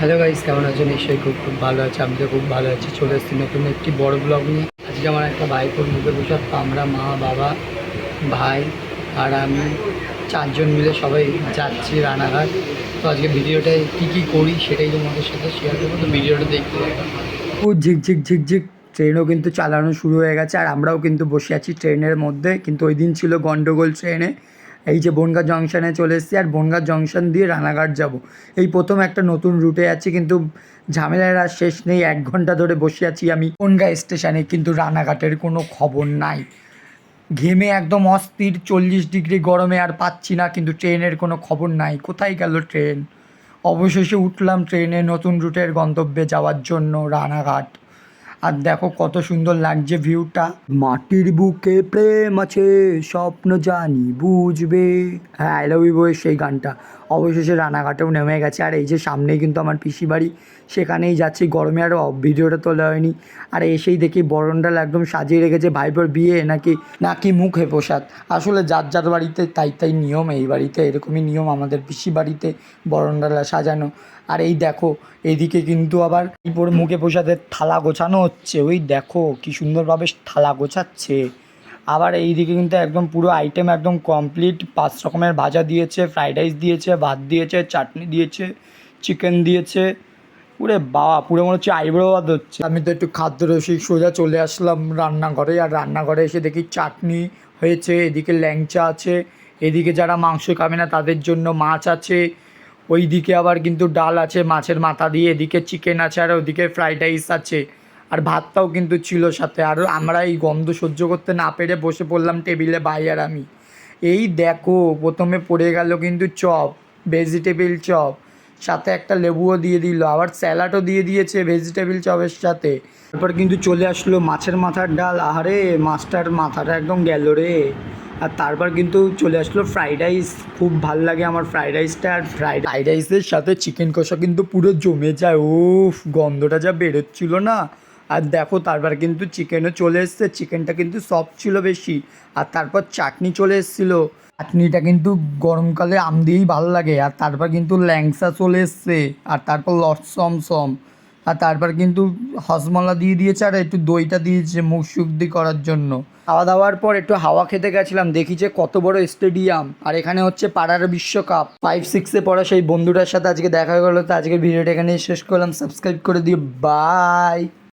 Hello guys কেমন আছো নিশ্চয়ই খুব খুব ভালো আছে আমি তো খুব ভালো আছি। চলে এসেছি নতুন একটি বড় ব্লগ নিয়ে। আজকে আমার একটা বাইকের মুখে বসে তো আমরা মা, বাবা, ভাই আর আমি চারজন মিলে সবাই যাচ্ছি রানাঘাট। তো আজকে ভিডিওটায় কী কী করি সেটাই তোমাদের সাথে শেয়ার করব। তো ভিডিওটা দেখতে ও ঝিকঝিক ঝিকঝিক ট্রেনও কিন্তু চালানো শুরু হয়ে গেছে আর আমরাও কিন্তু বসে আছি ট্রেনের মধ্যে। কিন্তু ওই দিন ছিল গন্ডগোল ট্রেনে এই যে বনগা জংশনে চলে এসেছি আর বনগা জংশন দিয়ে রানাঘাট যাব। এই প্রথম একটা নতুন রুটে আছি কিন্তু ঝামেলার আর শেষ নেই, এক ঘণ্টা ধরে বসে আছি আমি। বনগা স্টেশনে কিন্তু রানাঘাটের কোনো খবর নাই। ঘেমে একদম অস্থির, চল্লিশ ডিগ্রি গরমে আর পাচ্ছি না, কিন্তু ট্রেনের কোনো খবর নাই। কোথায় গেল ট্রেন? অবশেষে উঠলাম ট্রেনে নতুন রুটের গন্তব্যে যাওয়ার জন্য রানাঘাট। আর দেখো কত সুন্দর লাগছে ভিউটা মাটির বুকে প্রেম আছে, স্বপ্ন জানি বুঝবে। হ্যাঁ আই লাভ ইউ সেই গানটা। অবশেষে রানাঘাটেও নেমে গেছে। আর এই যে সামনেই কিন্তু আমার পিসি বাড়ি, সেখানেই যাচ্ছি। গরমে আর ভিডিওটা তোলা হয়নি। আর এসেই দেখি বরণডাল একদম সাজিয়ে রেখেছে ভাইপোর বিয়ে নাকি নাকি মুখে প্রসাদ। আসলে যার যার বাড়িতে তাই তাই নিয়ম, এই বাড়িতে এরকমই নিয়ম আমাদের পিসি বাড়িতে বরণডালা সাজানো। আর এই দেখো, এদিকে কিন্তু আবার মুখে প্রসাদের থালা গোছানো হচ্ছে। ওই দেখো, কি সুন্দরভাবে থালা গোছাচ্ছে। আবার এইদিকে কিন্তু একদম পুরো আইটেম একদম কমপ্লিট পাঁচ রকমের ভাজা দিয়েছে ফ্রাইড রাইস দিয়েছে, ভাত দিয়েছে, চাটনি দিয়েছে চিকেন দিয়েছে। পুরে বাবা, পুরো মনে হচ্ছে আইব্রো ভাত হচ্ছে। আমি তো একটু খাদ্য রসিক সোজা চলে আসলাম রান্নাঘরে, আর রান্নাঘরে এসে দেখি চাটনি হয়েছে, এদিকে ল্যাংচা আছে, এদিকে যারা মাংস খাবে না তাদের জন্য মাছ আছে। ওই দিকে আবার কিন্তু ডাল আছে মাছের মাথা দিয়ে, এদিকে চিকেন আছে আর ওদিকে ফ্রাইড রাইস আছে। আর ভাতটাও কিন্তু ছিল সাথে। আর আমরা এই গন্ধ সহ্য করতে না পেরে বসে পড়লাম টেবিলে, ভাই আর আমি। এই দেখো, প্রথমে পড়ে গেল কিন্তু চপ ভেজিটেবিল চপ, সাথে একটা লেবুও দিয়ে দিল, আবার স্যালাডও দিয়ে দিয়েছে ভেজিটেবিল চপের সাথে। তারপর কিন্তু চলে আসলো মাছের মাথার ডাল। আহারে, মাছটার মাথাটা একদম গেল রে। আর তারপর কিন্তু চলে আসলো ফ্রাইড রাইস খুব ভালো লাগে আমার ফ্রাইড রাইসটা আর ফ্রাইড ফ্রাইড রাইসের সাথে চিকেন কষা কিন্তু পুরো জমে যায়। উফ, গন্ধটা যা বেরোচ্ছিল না। আর দেখো তারপর কিন্তু চিকেনও চলে এসছে চিকেনটা কিন্তু সফট ছিল বেশি, আর তারপর চাটনি চলে এসেছিল। চাটনিটা কিন্তু গরমকালে আম দিয়েই ভালো লাগে, আর তারপর কিন্তু ল্যাংসা চলে এসছে, আর তারপর লটসম সম। আর তারপর কিন্তু হজমলা দিয়ে দিয়েছে, আর একটু দইটা দিয়েছে মুখ শুদ্ধি করার জন্য। খাওয়া দাওয়ার পর একটু হাওয়া খেতে গেছিলাম, দেখি যে কত বড় স্টেডিয়াম আর এখানে হচ্ছে পাড়ার বিশ্বকাপ। ফাইভ সিক্সে পড়া সেই বন্ধুটার সাথে আজকে দেখা গেলো, তো আজকের ভিডিওটা এখানে শেষ করলাম সাবস্ক্রাইব করে দিও বাই